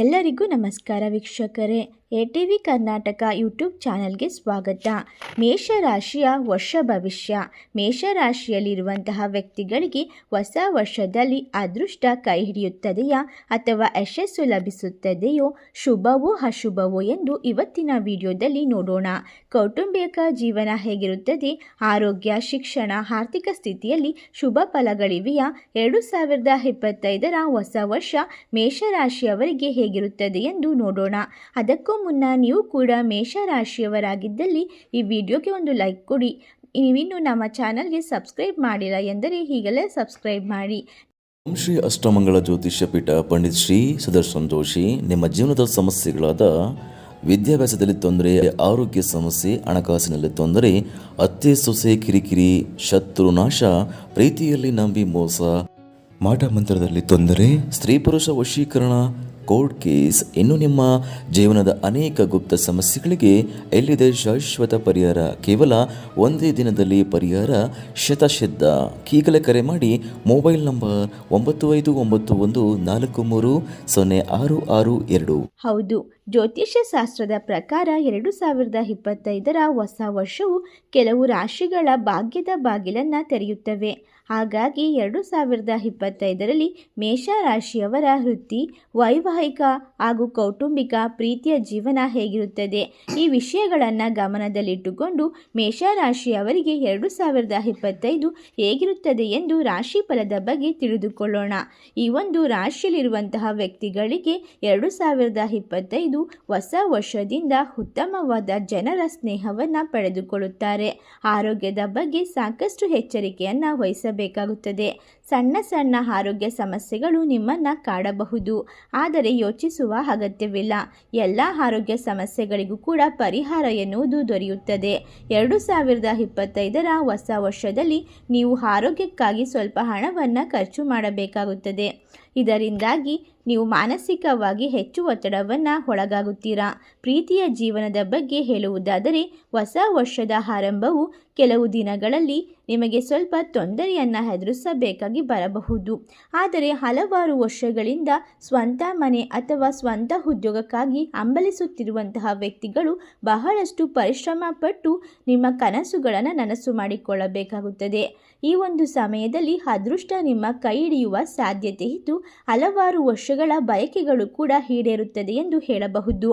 ಎಲ್ಲರಿಗೂ ನಮಸ್ಕಾರ ವೀಕ್ಷಕರೇ. A T V Karnataka YouTube ಚಾನಲ್ಗೆ ಸ್ವಾಗತ. ಮೇಷರಾಶಿಯ ವರ್ಷ ಭವಿಷ್ಯ. ಮೇಷರಾಶಿಯಲ್ಲಿರುವಂತಹ ವ್ಯಕ್ತಿಗಳಿಗೆ ಹೊಸ ವರ್ಷದಲ್ಲಿ ಅದೃಷ್ಟ ಕೈ ಹಿಡಿಯುತ್ತದೆಯಾ ಅಥವಾ ಯಶಸ್ಸು ಲಭಿಸುತ್ತದೆಯೋ, ಶುಭವೋ ಅಶುಭವೋ ಎಂದು ಇವತ್ತಿನ ವಿಡಿಯೋದಲ್ಲಿ ನೋಡೋಣ. ಕೌಟುಂಬಿಕ ಜೀವನ ಹೇಗಿರುತ್ತದೆ? ಆರೋಗ್ಯ, ಶಿಕ್ಷಣ, ಆರ್ಥಿಕ ಸ್ಥಿತಿಯಲ್ಲಿ ಶುಭ ಫಲಗಳಿವೆಯಾ? ಎರಡು ಸಾವಿರದ ಇಪ್ಪತ್ತೈದರ ಹೊಸ ವರ್ಷ ಮೇಷರಾಶಿಯವರಿಗೆ ಹೇಗಿರುತ್ತದೆ ಎಂದು ನೋಡೋಣ. ಅದಕ್ಕೂ ಮುನ್ನ ನೀವು ಕೂಡ ಮೇಷರಾಶಿಯವರಾಗಿದ್ದಲ್ಲಿ ಈ ವಿಡಿಯೋಗೆ ಒಂದು ಲೈಕ್ ಕೊಡಿ. ನೀವಿನ್ನೂ ನಮ್ಮ ಚಾನಲ್ಗೆ ಸಬ್ಸ್ಕ್ರೈಬ್ ಮಾಡಿಲ್ಲ ಎಂದರೆ ಈಗಲೇ ಸಬ್ಸ್ಕ್ರೈಬ್ ಮಾಡಿ. ಓಂ ಶ್ರೀ ಅಷ್ಟಮಂಗಳ ಜ್ಯೋತಿಷ್ಯ ಪೀಠ ಪಂಡಿತ್ ಶ್ರೀ ಸುದರ್ಶನ್ ಜೋಶಿ, ನಿಮ್ಮ ಜೀವನದ ಸಮಸ್ಯೆಗಳಾದ ವಿದ್ಯಾಭ್ಯಾಸದಲ್ಲಿ ತೊಂದರೆ, ಆರೋಗ್ಯ ಸಮಸ್ಯೆ, ಹಣಕಾಸಿನಲ್ಲಿ ತೊಂದರೆ, ಅತ್ತೆ, ಸೊಸೆ, ಕಿರಿಕಿರಿ, ಶತ್ರು, ನಾಶ, ಪ್ರೀತಿಯಲ್ಲಿ ನಂಬಿ ಮೋಸ, ಮಾಟ ಮಂತ್ರದಲ್ಲಿ ತೊಂದರೆ, ಸ್ತ್ರೀ ಪುರುಷ ವಶೀಕರಣ ಕೋರ್ಟ್ ಕೇಸ್ ಇನ್ನು ನಿಮ್ಮ ಜೀವನದ ಅನೇಕ ಗುಪ್ತ ಸಮಸ್ಯೆಗಳಿಗೆ ಎಲ್ಲಿದೆ ಶಾಶ್ವತ ಪರಿಹಾರ? ಕೇವಲ ಒಂದೇ ದಿನದಲ್ಲಿ ಪರಿಹಾರ? ಶತಶಿದ್ಧ ಈಗಲೇ ಕರೆ ಮಾಡಿ ಮೊಬೈಲ್ ನಂಬರ್ ಒಂಬತ್ತು ಐದು ಒಂಬತ್ತು ಒಂದು ನಾಲ್ಕು ಮೂರು ಸೊನ್ನೆ ಆರು ಆರು ಎರಡು. ಹೌದು. ಜ್ಯೋತಿಷ್ಯ ಶಾಸ್ತ್ರದ ಪ್ರಕಾರ ಎರಡು ಸಾವಿರದ ಇಪ್ಪತ್ತೈದರ ಹೊಸ ವರ್ಷವು ಕೆಲವು ರಾಶಿಗಳ ಭಾಗ್ಯದ ಬಾಗಿಲನ್ನು ತೆರೆಯುತ್ತವೆ. ಹಾಗಾಗಿ ಎರಡು ಸಾವಿರದ ಇಪ್ಪತ್ತೈದರಲ್ಲಿ ಮೇಷ ರಾಶಿಯವರ ವೃತ್ತಿ, ವೈವಾಹಿಕ ಹಾಗೂ ಕೌಟುಂಬಿಕ ಪ್ರೀತಿಯ ಜೀವನ ಹೇಗಿರುತ್ತದೆ? ಈ ವಿಷಯಗಳನ್ನು ಗಮನದಲ್ಲಿಟ್ಟುಕೊಂಡು ಮೇಷರಾಶಿಯವರಿಗೆ ಎರಡು ಸಾವಿರದ ಇಪ್ಪತ್ತೈದು ಹೇಗಿರುತ್ತದೆ ಎಂದು ರಾಶಿ ಫಲದ ಬಗ್ಗೆ ತಿಳಿದುಕೊಳ್ಳೋಣ. ಈ ಒಂದು ರಾಶಿಯಲ್ಲಿರುವಂತಹ ವ್ಯಕ್ತಿಗಳಿಗೆ ಎರಡು ಸಾವಿರದ ಇಪ್ಪತ್ತೈದು ಹೊಸ ವರ್ಷದಿಂದ ಉತ್ತಮವಾದ ಜನರ ಸ್ನೇಹವನ್ನು ಪಡೆದುಕೊಳ್ಳುತ್ತಾರೆ. ಆರೋಗ್ಯದ ಬಗ್ಗೆ ಸಾಕಷ್ಟು ಎಚ್ಚರಿಕೆಯನ್ನು ವಹಿಸಬೇಕಾಗುತ್ತದೆ ಸಣ್ಣ ಸಣ್ಣ ಆರೋಗ್ಯ ಸಮಸ್ಯೆಗಳು ನಿಮ್ಮನ್ನು ಕಾಡಬಹುದು. ಆದರೆ ಯೋಚಿಸುವ ಅಗತ್ಯವಿಲ್ಲ. ಎಲ್ಲ ಆರೋಗ್ಯ ಸಮಸ್ಯೆಗಳಿಗೂ ಕೂಡ ಪರಿಹಾರ ಎನ್ನುವುದು ದೊರೆಯುತ್ತದೆ. ಎರಡು ಸಾವಿರದ ಇಪ್ಪತ್ತೈದರ ಹೊಸ ವರ್ಷದಲ್ಲಿ ನೀವು ಆರೋಗ್ಯಕ್ಕಾಗಿ ಸ್ವಲ್ಪ ಹಣವನ್ನು ಖರ್ಚು ಮಾಡಬೇಕಾಗುತ್ತದೆ. ಇದರಿಂದಾಗಿ ನೀವು ಮಾನಸಿಕವಾಗಿ ಹೆಚ್ಚು ಒತ್ತಡವನ್ನು ಒಳಗಾಗುತ್ತೀರಾ? ಪ್ರೀತಿಯ ಜೀವನದ ಬಗ್ಗೆ ಹೇಳುವುದಾದರೆ ಹೊಸ ವರ್ಷದ ಆರಂಭವು ಕೆಲವು ದಿನಗಳಲ್ಲಿ ನಿಮಗೆ ಸ್ವಲ್ಪ ತೊಂದರೆಯನ್ನು ಎದುರಿಸಬೇಕಾಗಿ ಬರಬಹುದು. ಆದರೆ ಹಲವಾರು ವರ್ಷಗಳಿಂದ ಸ್ವಂತ ಮನೆ ಅಥವಾ ಸ್ವಂತ ಉದ್ಯೋಗಕ್ಕಾಗಿ ಹಂಬಲಿಸುತ್ತಿರುವಂತಹ ವ್ಯಕ್ತಿಗಳು ಬಹಳಷ್ಟು ಪರಿಶ್ರಮ ಪಟ್ಟು ನಿಮ್ಮ ಕನಸುಗಳನ್ನು ನನಸು ಮಾಡಿಕೊಳ್ಳಬೇಕಾಗುತ್ತದೆ. ಈ ಒಂದು ಸಮಯದಲ್ಲಿ ಅದೃಷ್ಟ ನಿಮ್ಮ ಕೈ ಹಿಡಿಯುವ ಸಾಧ್ಯತೆ ಹಲವಾರು ವರ್ಷಗಳ ಬಯಕೆಗಳು ಕೂಡ ಈಡೇರುತ್ತದೆ ಎಂದು ಹೇಳಬಹುದು.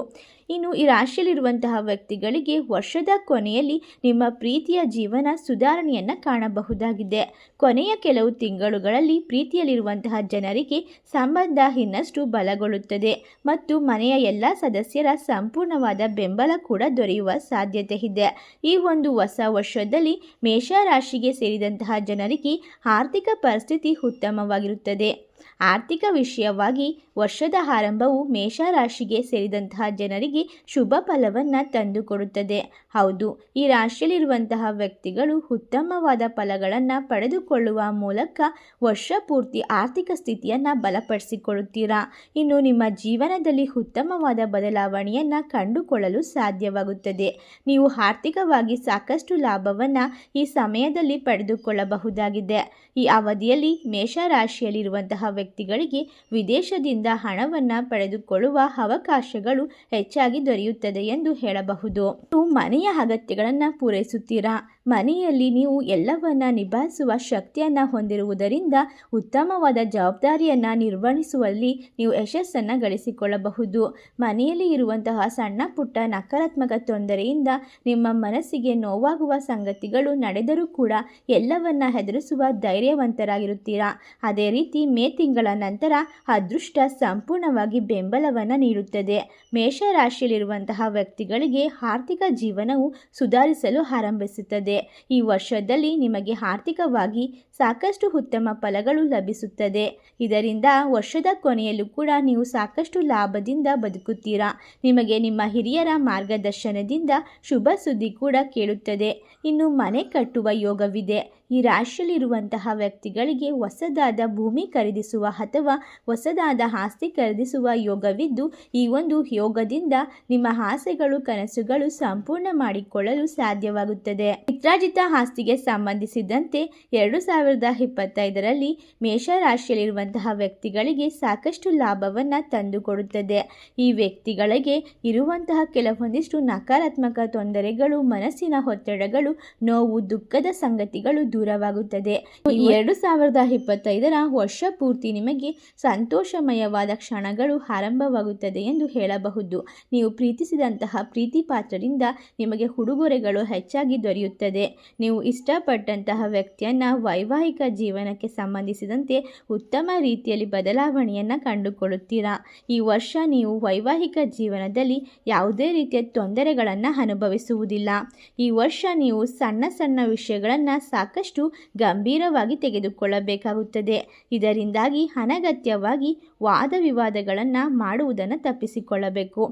ಇನ್ನು ಈ ರಾಶಿಯಲ್ಲಿರುವಂತಹ ವ್ಯಕ್ತಿಗಳಿಗೆ ವರ್ಷದ ಕೊನೆಯಲ್ಲಿ ನಿಮ್ಮ ಪ್ರೀತಿಯ ಜೀವನ ಸುಧಾರಣೆಯನ್ನು ಕಾಣಬಹುದಾಗಿದೆ. ಕೊನೆಯ ಕೆಲವು ತಿಂಗಳುಗಳಲ್ಲಿ ಪ್ರೀತಿಯಲ್ಲಿರುವಂತಹ ಜನರಿಗೆ ಸಂಬಂಧ ಇನ್ನಷ್ಟು ಬಲಗೊಳ್ಳುತ್ತದೆ ಮತ್ತು ಮನೆಯ ಎಲ್ಲ ಸದಸ್ಯರ ಸಂಪೂರ್ಣವಾದ ಬೆಂಬಲ ಕೂಡ ದೊರೆಯುವ ಸಾಧ್ಯತೆ ಇದೆ. ಈ ಒಂದು ಹೊಸ ವರ್ಷದಲ್ಲಿ ಮೇಷರಾಶಿಗೆ ಸೇರಿದಂತಹ ಜನರಿಗೆ ಆರ್ಥಿಕ ಪರಿಸ್ಥಿತಿ ಉತ್ತಮವಾಗಿರುತ್ತದೆ. ಆರ್ಥಿಕ ವಿಷಯವಾಗಿ ವರ್ಷದ ಆರಂಭವು ಮೇಷರಾಶಿಗೆ ಸೇರಿದಂತಹ ಜನರಿಗೆ ಶುಭ ಫಲವನ್ನು ತಂದುಕೊಡುತ್ತದೆ ಹೌದು, ಈ ರಾಶಿಯಲ್ಲಿರುವಂತಹ ವ್ಯಕ್ತಿಗಳು ಉತ್ತಮವಾದ ಫಲಗಳನ್ನು ಪಡೆದುಕೊಳ್ಳುವ ಮೂಲಕ ವರ್ಷ ಪೂರ್ತಿ ಆರ್ಥಿಕ ಸ್ಥಿತಿಯನ್ನು ಬಲಪಡಿಸಿಕೊಳ್ಳುತ್ತೀರಾ? ಇನ್ನು ನಿಮ್ಮ ಜೀವನದಲ್ಲಿ ಉತ್ತಮವಾದ ಬದಲಾವಣೆಯನ್ನು ಕಂಡುಕೊಳ್ಳಲು ಸಾಧ್ಯವಾಗುತ್ತದೆ. ನೀವು ಆರ್ಥಿಕವಾಗಿ ಸಾಕಷ್ಟು ಲಾಭವನ್ನು ಈ ಸಮಯದಲ್ಲಿ ಪಡೆದುಕೊಳ್ಳಬಹುದಾಗಿದೆ. ಈ ಅವಧಿಯಲ್ಲಿ ಮೇಷರಾಶಿಯಲ್ಲಿರುವಂತಹ ವ್ಯಕ್ತಿಗಳಿಗೆ ವಿದೇಶದಿಂದ ಹಣವನ್ನು ಪಡೆದುಕೊಳ್ಳುವ ಅವಕಾಶಗಳು ಹೆಚ್ಚಾಗಿ ದೊರೆಯುತ್ತದೆ ಎಂದು ಹೇಳಬಹುದು. ಮನೆಯ ಅಗತ್ಯಗಳನ್ನು ಪೂರೈಸುತ್ತೀರಾ? ಮನೆಯಲ್ಲಿ ನೀವು ಎಲ್ಲವನ್ನ ನಿಭಾಯಿಸುವ ಶಕ್ತಿಯನ್ನು ಹೊಂದಿರುವುದರಿಂದ ಉತ್ತಮವಾದ ಜವಾಬ್ದಾರಿಯನ್ನು ನಿರ್ವಹಿಸುವಲ್ಲಿ ನೀವು ಯಶಸ್ಸನ್ನು ಗಳಿಸಿಕೊಳ್ಳಬಹುದು. ಮನೆಯಲ್ಲಿ ಇರುವಂತಹ ಸಣ್ಣ ಪುಟ್ಟ ನಕಾರಾತ್ಮಕ ತೊಂದರೆಯಿಂದ ನಿಮ್ಮ ಮನಸ್ಸಿಗೆ ನೋವಾಗುವ ಸಂಗತಿಗಳು ನಡೆದರೂ ಕೂಡ ಎಲ್ಲವನ್ನ ಹೆದರಿಸುವ ಧೈರ್ಯವಂತರಾಗಿರುತ್ತೀರಾ? ಅದೇ ರೀತಿ ಮೇ ತಿಂಗಳ ನಂತರ ಅದೃಷ್ಟ ಸಂಪೂರ್ಣವಾಗಿ ಬೆಂಬಲವನ್ನು ನೀಡುತ್ತದೆ. ಮೇಷರಾಶಿಯಲ್ಲಿರುವಂತಹ ವ್ಯಕ್ತಿಗಳಿಗೆ ಆರ್ಥಿಕ ಜೀವನವು ಸುಧಾರಿಸಲು ಆರಂಭಿಸುತ್ತದೆ. ಈ ವರ್ಷದಲ್ಲಿ ನಿಮಗೆ ಆರ್ಥಿಕವಾಗಿ ಸಾಕಷ್ಟು ಉತ್ತಮ ಫಲಗಳು ಲಭಿಸುತ್ತದೆ. ಇದರಿಂದ ವರ್ಷದ ಕೊನೆಯಲ್ಲೂ ಕೂಡ ನೀವು ಸಾಕಷ್ಟು ಲಾಭದಿಂದ ಬದುಕುತ್ತೀರಾ? ನಿಮಗೆ ನಿಮ್ಮ ಹಿರಿಯರ ಮಾರ್ಗದರ್ಶನದಿಂದ ಶುಭ ಸುದ್ದಿ ಕೂಡ ಕೇಳುತ್ತದೆ. ಇನ್ನು ಮನೆ ಕಟ್ಟುವ ಯೋಗವಿದೆ. ಈ ರಾಶಿಯಲ್ಲಿರುವಂತಹ ವ್ಯಕ್ತಿಗಳಿಗೆ ಹೊಸದಾದ ಭೂಮಿ ಖರೀದಿಸುವ ಅಥವಾ ಹೊಸದಾದ ಆಸ್ತಿ ಖರೀದಿಸುವ ಯೋಗವಿದ್ದು, ಈ ಒಂದು ಯೋಗದಿಂದ ನಿಮ್ಮ ಆಸೆಗಳು, ಕನಸುಗಳು ಸಂಪೂರ್ಣ ಮಾಡಿಕೊಳ್ಳಲು ಸಾಧ್ಯವಾಗುತ್ತದೆ. ಮಿತ್ರಾಜಿತ ಆಸ್ತಿಗೆ ಸಂಬಂಧಿಸಿದಂತೆ ಎರಡು ಸಾವಿರದ ಇಪ್ಪತ್ತೈದರಲ್ಲಿ ಮೇಷರಾಶಿಯಲ್ಲಿರುವಂತಹ ವ್ಯಕ್ತಿಗಳಿಗೆ ಸಾಕಷ್ಟು ಲಾಭವನ್ನು ತಂದುಕೊಡುತ್ತದೆ. ಈ ವ್ಯಕ್ತಿಗಳಿಗೆ ಇರುವಂತಹ ಕೆಲವೊಂದಿಷ್ಟು ನಕಾರಾತ್ಮಕ ತೊಂದರೆಗಳು, ಮನಸ್ಸಿನ ಒತ್ತಡಗಳು, ನೋವು, ದುಃಖದ ಸಂಗತಿಗಳು ದೂರವಾಗುತ್ತದೆ. ಎರಡು ಸಾವಿರದ ಇಪ್ಪತ್ತೈದರ ವರ್ಷ ಪೂರ್ತಿ ನಿಮಗೆ ಸಂತೋಷಮಯವಾದ ಕ್ಷಣಗಳು ಆರಂಭವಾಗುತ್ತದೆ ಎಂದು ಹೇಳಬಹುದು. ನೀವು ಪ್ರೀತಿಸಿದಂತಹ ಪ್ರೀತಿ ಪಾತ್ರರಿಂದ ನಿಮಗೆ ಉಡುಗೊರೆಗಳು ಹೆಚ್ಚಾಗಿ ದೊರೆಯುತ್ತದೆ. ನೀವು ಇಷ್ಟಪಟ್ಟಂತಹ ವ್ಯಕ್ತಿಯನ್ನು ವೈವಾಹಿಕ ಜೀವನಕ್ಕೆ ಸಂಬಂಧಿಸಿದಂತೆ ಉತ್ತಮ ರೀತಿಯಲ್ಲಿ ಬದಲಾವಣೆಯನ್ನು ಕಂಡುಕೊಳ್ಳುತ್ತೀರಾ? ಈ ವರ್ಷ ನೀವು ವೈವಾಹಿಕ ಜೀವನದಲ್ಲಿ ಯಾವುದೇ ರೀತಿಯ ತೊಂದರೆಗಳನ್ನು ಅನುಭವಿಸುವುದಿಲ್ಲ. ಈ ವರ್ಷ ನೀವು ಸಣ್ಣ ಸಣ್ಣ ವಿಷಯಗಳನ್ನು ಸಾಕಷ್ಟು ಗಂಭೀರವಾಗಿ ತೆಗೆದುಕೊಳ್ಳಬೇಕಾಗುತ್ತದೆ. ಇದರಿಂದಾಗಿ ಅನಗತ್ಯವಾಗಿ ವಾದ ವಿವಾದಗಳನ್ನು ಮಾಡುವುದನ್ನು ತಪ್ಪಿಸಿಕೊಳ್ಳಬೇಕು.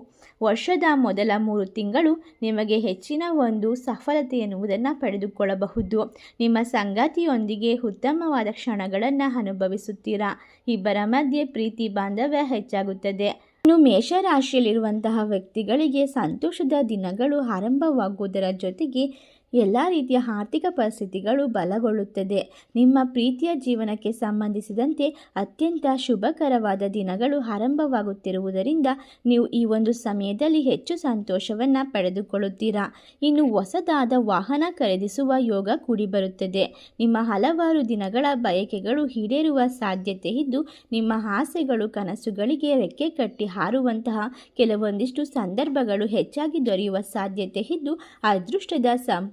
ವರ್ಷದ ಮೊದಲ ಮೂರು ತಿಂಗಳು ನಿಮಗೆ ಹೆಚ್ಚಿನ ಒಂದು ಸಫಲತೆ ಎನ್ನುವುದನ್ನು ಪಡೆದುಕೊಳ್ಳಬಹುದು. ನಿಮ್ಮ ಸಂಗಾತಿಯೊಂದಿಗೆ ಉತ್ತಮವಾದ ಕ್ಷಣಗಳನ್ನು ಅನುಭವಿಸುತ್ತೀರಾ? ಇಬ್ಬರ ಮಧ್ಯೆ ಪ್ರೀತಿ ಬಾಂಧವ್ಯ ಹೆಚ್ಚಾಗುತ್ತದೆ. ಇನ್ನು ಮೇಷರಾಶಿಯಲ್ಲಿರುವಂತಹ ವ್ಯಕ್ತಿಗಳಿಗೆ ಸಂತೋಷದ ದಿನಗಳು ಆರಂಭವಾಗುವುದರ ಜೊತೆಗೆ ಎಲ್ಲ ರೀತಿಯ ಆರ್ಥಿಕ ಪರಿಸ್ಥಿತಿಗಳು ಬಲಗೊಳ್ಳುತ್ತದೆ. ನಿಮ್ಮ ಪ್ರೀತಿಯ ಜೀವನಕ್ಕೆ ಸಂಬಂಧಿಸಿದಂತೆ ಅತ್ಯಂತ ಶುಭಕರವಾದ ದಿನಗಳು ಆರಂಭವಾಗುತ್ತಿರುವುದರಿಂದ ನೀವು ಈ ಒಂದು ಸಮಯದಲ್ಲಿ ಹೆಚ್ಚು ಸಂತೋಷವನ್ನು ಪಡೆದುಕೊಳ್ಳುತ್ತೀರಾ. ಇನ್ನು ಹೊಸದಾದ ವಾಹನ ಖರೀದಿಸುವ ಯೋಗ ಕೂಡಿ ಬರುತ್ತದೆ. ನಿಮ್ಮ ಹಲವಾರು ದಿನಗಳ ಬಯಕೆಗಳು ಈಡೇರುವ ಸಾಧ್ಯತೆ ಇದ್ದು, ನಿಮ್ಮ ಆಸೆಗಳು ಕನಸುಗಳಿಗೆ ರೆಕ್ಕೆ ಕಟ್ಟಿ ಹಾರುವಂತಹ ಕೆಲವೊಂದಿಷ್ಟು ಸಂದರ್ಭಗಳು ಹೆಚ್ಚಾಗಿ ದೊರೆಯುವ ಸಾಧ್ಯತೆ ಇದ್ದು, ಅದೃಷ್ಟದ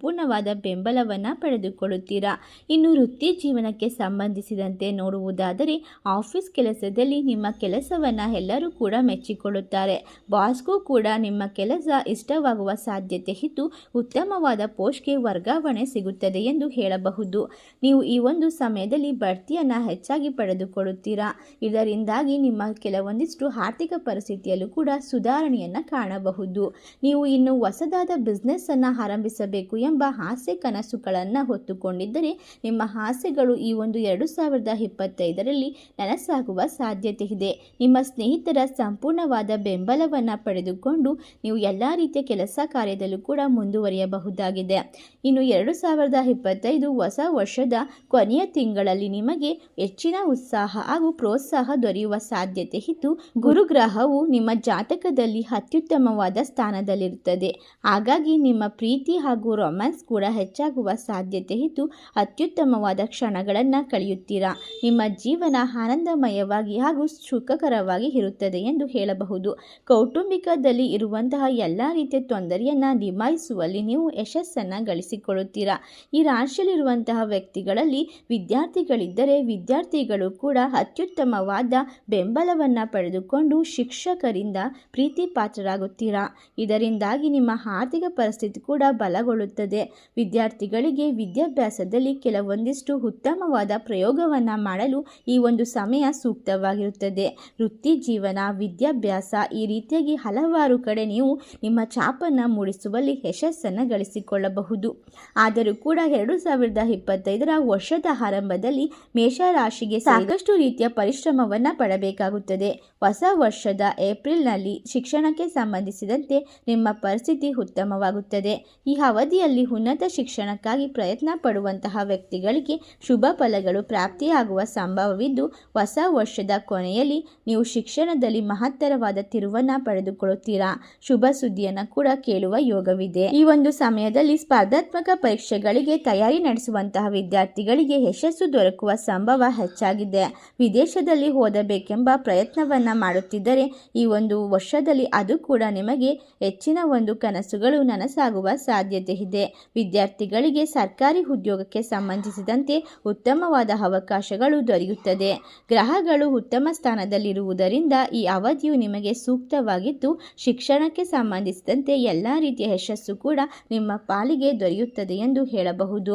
ಸಂಪೂರ್ಣವಾದ ಬೆಂಬಲವನ್ನು ಪಡೆದುಕೊಳ್ಳುತ್ತೀರಾ? ಇನ್ನು ವೃತ್ತಿ ಜೀವನಕ್ಕೆ ಸಂಬಂಧಿಸಿದಂತೆ ನೋಡುವುದಾದರೆ, ಆಫೀಸ್ ಕೆಲಸದಲ್ಲಿ ನಿಮ್ಮ ಕೆಲಸವನ್ನು ಎಲ್ಲರೂ ಕೂಡ ಮೆಚ್ಚಿಕೊಳ್ಳುತ್ತಾರೆ. ಬಾಸ್ಗೂ ಕೂಡ ನಿಮ್ಮ ಕೆಲಸ ಇಷ್ಟವಾಗುವ ಸಾಧ್ಯತೆ ಇದ್ದು, ಉತ್ತಮವಾದ ಪೋಸ್ಟ್ಗೆ ವರ್ಗಾವಣೆ ಸಿಗುತ್ತದೆ ಎಂದು ಹೇಳಬಹುದು. ನೀವು ಈ ಒಂದು ಸಮಯದಲ್ಲಿ ಬಡ್ತಿಯನ್ನು ಹೆಚ್ಚಾಗಿ ಪಡೆದುಕೊಳ್ಳುತ್ತೀರಾ? ಇದರಿಂದಾಗಿ ನಿಮ್ಮ ಕೆಲವೊಂದಿಷ್ಟು ಆರ್ಥಿಕ ಪರಿಸ್ಥಿತಿಯಲ್ಲೂ ಕೂಡ ಸುಧಾರಣೆಯನ್ನು ಕಾಣಬಹುದು. ನೀವು ಇನ್ನು ಹೊಸದಾದ ಬಿಸ್ನೆಸ್ಸನ್ನು ಆರಂಭಿಸಬೇಕು ಎಂಬ ಆಸೆ ಕನಸುಗಳನ್ನು ಹೊತ್ತುಕೊಂಡಿದ್ದರೆ ನಿಮ್ಮ ಆಸೆಗಳು ಈ ಒಂದು ಎರಡು ಸಾವಿರದ ಇಪ್ಪತ್ತೈದರಲ್ಲಿ ನನಸಾಗುವ ಸಾಧ್ಯತೆ ಇದೆ. ನಿಮ್ಮ ಸ್ನೇಹಿತರ ಸಂಪೂರ್ಣವಾದ ಬೆಂಬಲವನ್ನು ಪಡೆದುಕೊಂಡು ನೀವು ಎಲ್ಲ ರೀತಿಯ ಕೆಲಸ ಕಾರ್ಯದಲ್ಲೂ ಕೂಡ ಮುಂದುವರಿಯಬಹುದಾಗಿದೆ. ಇನ್ನು ಎರಡು ಸಾವಿರದ ಇಪ್ಪತ್ತೈದು ಹೊಸ ವರ್ಷದ ಕೊನೆಯ ತಿಂಗಳಲ್ಲಿ ನಿಮಗೆ ಹೆಚ್ಚಿನ ಉತ್ಸಾಹ ಹಾಗೂ ಪ್ರೋತ್ಸಾಹ ದೊರೆಯುವ ಸಾಧ್ಯತೆ ಇದ್ದು, ಗುರುಗ್ರಹವು ನಿಮ್ಮ ಜಾತಕದಲ್ಲಿ ಅತ್ಯುತ್ತಮವಾದ ಸ್ಥಾನದಲ್ಲಿರುತ್ತದೆ. ಹಾಗಾಗಿ ನಿಮ್ಮ ಪ್ರೀತಿ ಹಾಗೂ ರೊಮ್ಯಾನ್ಸ್ ಕೂಡ ಹೆಚ್ಚಾಗುವ ಸಾಧ್ಯತೆ ಇದ್ದು ಅತ್ಯುತ್ತಮವಾದ ಕ್ಷಣಗಳನ್ನು ಕಳೆಯುತ್ತೀರಾ? ನಿಮ್ಮ ಜೀವನ ಆನಂದಮಯವಾಗಿ ಹಾಗೂ ಸುಖಕರವಾಗಿ ಇರುತ್ತದೆ ಎಂದು ಹೇಳಬಹುದು. ಕೌಟುಂಬಿಕದಲ್ಲಿ ಇರುವಂತಹ ಎಲ್ಲ ರೀತಿಯ ತೊಂದರೆಯನ್ನು ನಿಭಾಯಿಸುವಲ್ಲಿ ನೀವು ಯಶಸ್ಸನ್ನು ಗಳಿಸಿಕೊಳ್ಳುತ್ತೀರಾ? ಈ ರಾಶಿಯಲ್ಲಿರುವಂತಹ ವ್ಯಕ್ತಿಗಳಲ್ಲಿ ವಿದ್ಯಾರ್ಥಿಗಳಿದ್ದರೆ ವಿದ್ಯಾರ್ಥಿಗಳು ಕೂಡ ಅತ್ಯುತ್ತಮವಾದ ಬೆಂಬಲವನ್ನು ಪಡೆದುಕೊಂಡು ಶಿಕ್ಷಕರಿಂದ ಪ್ರೀತಿ ಪಾತ್ರರಾಗುತ್ತೀರಾ ಇದರಿಂದಾಗಿ ನಿಮ್ಮ ಆರ್ಥಿಕ ಪರಿಸ್ಥಿತಿ ಕೂಡ ಬಲಗೊಳ್ಳುತ್ತದೆ. ವಿದ್ಯಾರ್ಥಿಗಳಿಗೆ ವಿದ್ಯಾಭ್ಯಾಸದಲ್ಲಿ ಕೆಲವೊಂದಿಷ್ಟು ಉತ್ತಮವಾದ ಪ್ರಯೋಗವನ್ನು ಮಾಡಲು ಈ ಒಂದು ಸಮಯ ಸೂಕ್ತವಾಗಿರುತ್ತದೆ. ವೃತ್ತಿ ಜೀವನ, ವಿದ್ಯಾಭ್ಯಾಸ ಈ ರೀತಿಯಾಗಿ ಹಲವಾರು ಕಡೆ ನೀವು ನಿಮ್ಮ ಛಾಪನ್ನು ಮೂಡಿಸುವಲ್ಲಿ ಯಶಸ್ಸನ್ನು ಗಳಿಸಿಕೊಳ್ಳಬಹುದು. ಆದರೂ ಕೂಡ ಎರಡು ಸಾವಿರದ ಇಪ್ಪತ್ತೈದರ ವರ್ಷದ ಆರಂಭದಲ್ಲಿ ಮೇಷರಾಶಿಗೆ ಸಾಕಷ್ಟು ರೀತಿಯ ಪರಿಶ್ರಮವನ್ನು ಪಡಬೇಕಾಗುತ್ತದೆ. ಹೊಸ ವರ್ಷದ ಏಪ್ರಿಲ್ನಲ್ಲಿ ಶಿಕ್ಷಣಕ್ಕೆ ಸಂಬಂಧಿಸಿದಂತೆ ನಿಮ್ಮ ಪರಿಸ್ಥಿತಿ ಉತ್ತಮವಾಗುತ್ತದೆ. ಈ ಅವಧಿಯಲ್ಲಿ ಉನ್ನತ ಶಿಕ್ಷಣಕ್ಕಾಗಿ ಪ್ರಯತ್ನ ಪಡುವಂತಹ ವ್ಯಕ್ತಿಗಳಿಗೆ ಶುಭ ಫಲಗಳು ಪ್ರಾಪ್ತಿಯಾಗುವ ಸಂಭವವಿದ್ದು, ಹೊಸ ವರ್ಷದ ಕೊನೆಯಲ್ಲಿ ನೀವು ಶಿಕ್ಷಣದಲ್ಲಿ ಮಹತ್ತರವಾದ ತಿರುವನ್ನ ಪಡೆದುಕೊಳ್ಳುತ್ತೀರಾ? ಶುಭ ಸುದ್ದಿಯನ್ನು ಕೂಡ ಕೇಳುವ ಯೋಗವಿದೆ. ಈ ಒಂದು ಸಮಯದಲ್ಲಿ ಸ್ಪರ್ಧಾತ್ಮಕ ಪರೀಕ್ಷೆಗಳಿಗೆ ತಯಾರಿ ನಡೆಸುವಂತಹ ವಿದ್ಯಾರ್ಥಿಗಳಿಗೆ ಯಶಸ್ಸು ದೊರಕುವ ಸಂಭವ ಹೆಚ್ಚಾಗಿದೆ. ವಿದೇಶದಲ್ಲಿ ಓದಬೇಕೆಂಬ ಪ್ರಯತ್ನವನ್ನ ಮಾಡುತ್ತಿದ್ದರೆ, ಈ ಒಂದು ವರ್ಷದಲ್ಲಿ ಅದು ಕೂಡ ನಿಮಗೆ ಹೆಚ್ಚಿನ ಒಂದು ಕನಸುಗಳು ನನಸಾಗುವ ಸಾಧ್ಯತೆ ಇದೆ. ವಿದ್ಯಾರ್ಥಿಗಳಿಗೆ ಸರ್ಕಾರಿ ಉದ್ಯೋಗಕ್ಕೆ ಸಂಬಂಧಿಸಿದಂತೆ ಉತ್ತಮವಾದ ಅವಕಾಶಗಳು ದೊರೆಯುತ್ತದೆ. ಗ್ರಹಗಳು ಉತ್ತಮ ಸ್ಥಾನದಲ್ಲಿರುವುದರಿಂದ ಈ ಅವಧಿಯು ನಿಮಗೆ ಸೂಕ್ತವಾಗಿದ್ದು, ಶಿಕ್ಷಣಕ್ಕೆ ಸಂಬಂಧಿಸಿದಂತೆ ಎಲ್ಲ ರೀತಿಯ ಯಶಸ್ಸು ಕೂಡ ನಿಮ್ಮ ಪಾಲಿಗೆ ದೊರೆಯುತ್ತದೆ ಎಂದು ಹೇಳಬಹುದು.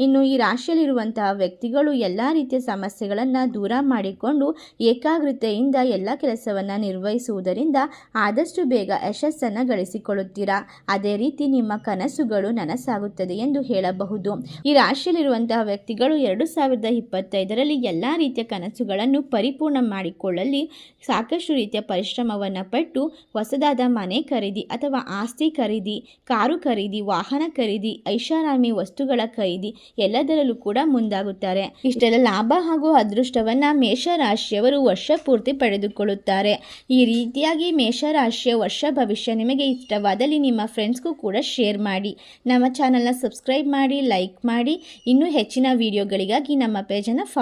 ಇನ್ನು ಈ ರಾಶಿಯಲ್ಲಿರುವಂತಹ ವ್ಯಕ್ತಿಗಳು ಎಲ್ಲ ರೀತಿಯ ಸಮಸ್ಯೆಗಳನ್ನು ದೂರ ಮಾಡಿಕೊಂಡು ಏಕಾಗ್ರತೆಯಿಂದ ಎಲ್ಲ ಕೆಲಸವನ್ನು ನಿರ್ವಹಿಸುವುದರಿಂದ ಆದಷ್ಟು ಬೇಗ ಯಶಸ್ಸನ್ನು ಗಳಿಸಿಕೊಳ್ಳುತ್ತೀರಾ. ಅದೇ ರೀತಿ ನಿಮ್ಮ ಕನಸುಗಳು ಕನಸಾಗುತ್ತದೆ ಎಂದು ಹೇಳಬಹುದು. ಈ ರಾಶಿಯಲ್ಲಿರುವಂತಹ ವ್ಯಕ್ತಿಗಳು ಎರಡು ಸಾವಿರದ ಇಪ್ಪತ್ತೈದರಲ್ಲಿ ಎಲ್ಲ ರೀತಿಯ ಕನಸುಗಳನ್ನು ಪರಿಪೂರ್ಣ ಮಾಡಿಕೊಳ್ಳಲಿ. ಸಾಕಷ್ಟು ರೀತಿಯ ಪರಿಶ್ರಮವನ್ನು ಪಟ್ಟು ಹೊಸದಾದ ಮನೆ ಖರೀದಿ ಅಥವಾ ಆಸ್ತಿ ಖರೀದಿ, ಕಾರು ಖರೀದಿ, ವಾಹನ ಖರೀದಿ, ಐಷಾರಾಮಿ ವಸ್ತುಗಳ ಖರೀದಿ ಎಲ್ಲದರಲ್ಲೂ ಕೂಡ ಮುಂದಾಗುತ್ತಾರೆ. ಇಷ್ಟೆಲ್ಲ ಲಾಭ ಹಾಗೂ ಅದೃಷ್ಟವನ್ನ ಮೇಷರಾಶಿಯವರು ವರ್ಷ ಪೂರ್ತಿ ಪಡೆದುಕೊಳ್ಳುತ್ತಾರೆ. ಈ ರೀತಿಯಾಗಿ ಮೇಷರಾಶಿಯ ವರ್ಷ ಭವಿಷ್ಯ ನಿಮಗೆ ಇಷ್ಟವಾದಲ್ಲಿ ನಿಮ್ಮ ಫ್ರೆಂಡ್ಸ್ಗೂ ಕೂಡ ಶೇರ್ ಮಾಡಿ. ನಮ್ಮ ಚಾನಲ್ನ ಸಬ್ಸ್ಕ್ರೈಬ್ ಮಾಡಿ ಲೈಕ್ ಮಾಡಿ ಇನ್ನೂ ಹೆಚ್ಚಿನ ವಿಡಿಯೋಗಳಿಗಾಗಿ ನಮ್ಮ ಪೇಜನ್ನು ಫಾಲೋ